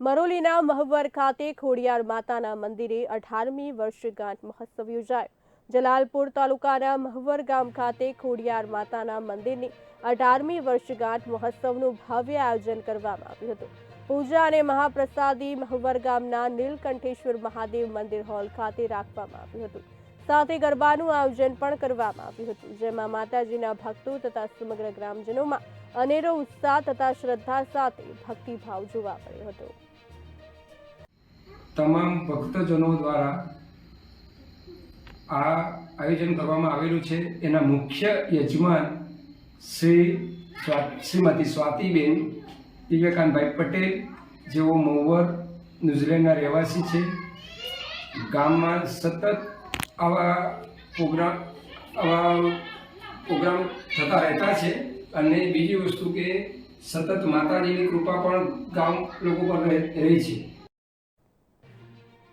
મરોલીના મહવર ખાતે ખોડિયાર માતાના મંદિરે અઢારમી વર્ષગાંઠ મહોત્સવ યોજાયો. જલાલપુર તાલુકાના મહવર ગામ ખાતે ખોડિયાર માતાના મંદિરની અઢારમી વર્ષગાંઠ મહોત્સવનું ભવ્ય આયોજન કરવામાં આવ્યું હતું. પૂજા અને મહાપ્રસાદી મહવર ગામના નીલકંઠેશ્વર મહાદેવ મંદિર હોલ ખાતે રાખવામાં આવ્યું હતું. સાથે ગરબાનું આયોજન પણ કરવામાં આવ્યું હતું, જેમાં માતાજીના ભક્તો તથા સમગ્ર ગ્રામજનોમાં અનેરો ઉત્સાહ તથા શ્રદ્ધા સાથે ભક્તિભાવ જોવા મળ્યો હતો. તમામ ભક્તજનો દ્વારા આ આયોજન કરવામાં આવેલું છે. એના મુખ્ય યજમાન શ્રી શ્રીમતી સ્વાતિબેન વિવેકાનંદભાઈ પટેલ, જેઓ મહુવર ન્યુઝીલેન્ડના રહેવાસી છે. ગામમાં સતત આવા પ્રોગ્રામ આવા પ્રોગ્રામ થતા રહેતા છે. અને બીજી વસ્તુ કે સતત માતાજીની કૃપા પણ ગામ લોકો પર રહે છે.